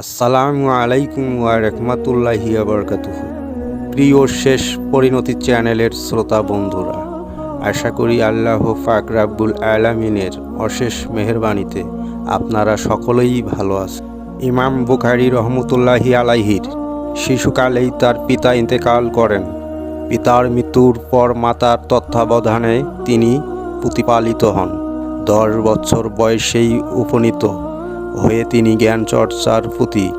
আসসালামু আলাইকুম ওয়া রহমাতুল্লাহি বরকাতুহু। প্রিয় শেষ পরিণতি চ্যানেলের শ্রোতা বন্ধুরা, আশা করি আল্লাহ ফাক রাব্বুল আলামিনের অশেষ মেহেরবানিতে আপনারা সকলেই ভালো আছেন। ইমাম বুখারি রহমতুল্লাহি আলাইহির শিশুকালেই তার পিতা ইন্তেকাল করেন। পিতার মৃত্যুর পর মাতার তত্ত্বাবধানে তিনি প্রতিপালিত হন। দশ বছর বয়সেই উপনীত হয়ে তিনি জ্ঞান চর্চার প্রতি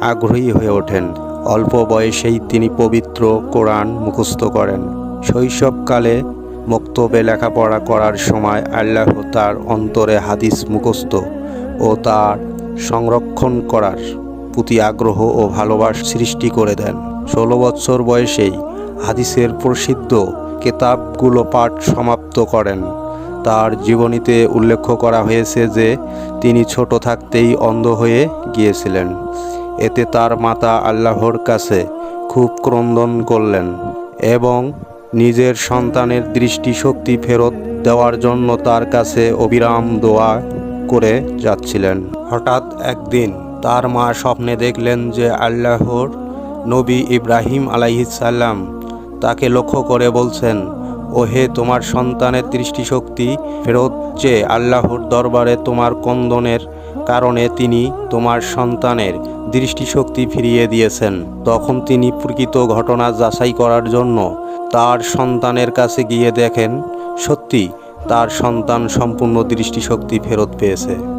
আগ্রহী হয়ে ওঠেন। অল্প বয়সেই তিনি পবিত্র কোরআন মুখস্থ করেন। শৈশবকালে মক্তবে লেখাপড়া করার সময় আল্লাহ তার অন্তরে হাদিস মুখস্থ ও তার সংরক্ষণ করার প্রতি আগ্রহ ও ভালোবাস সৃষ্টি করে দেন। ষোলো বছর বয়সেই হাদিসের প্রসিদ্ধ কেতাবগুলো পাঠ সমাপ্ত করেন। তার জীবনীতে উল্লেখ করা হয়েছে যে তিনি ছোট থাকতেই অন্ধ হয়ে গিয়েছিলেন। এতে তার মাতা আল্লাহর কাছে খুব ক্রন্দন করলেন এবং নিজের সন্তানের দৃষ্টিশক্তি ফেরত দেওয়ার জন্য তার কাছে অবিরাম দোয়া করে যাচ্ছিলেন। হঠাৎ একদিন তার মা স্বপ্নে দেখলেন যে আল্লাহর নবী ইব্রাহিম আলাইহিসাল্লাম তাকে লক্ষ্য করে বলছেন ও হে তোমার সন্তানের দৃষ্টিশক্তি, ফেরত চেয়ে আল্লাহর দরবারে তোমার কন্দনের কারণে তিনি তোমার সন্তানের দৃষ্টিশক্তি ফিরিয়ে দিয়েছেন। তখন তিনি প্রকৃত ঘটনা যাচাই করার জন্য তার সন্তানের কাছে গিয়ে দেখেন, সত্যি তার সন্তান সম্পূর্ণ দৃষ্টিশক্তি ফেরত পেয়েছে।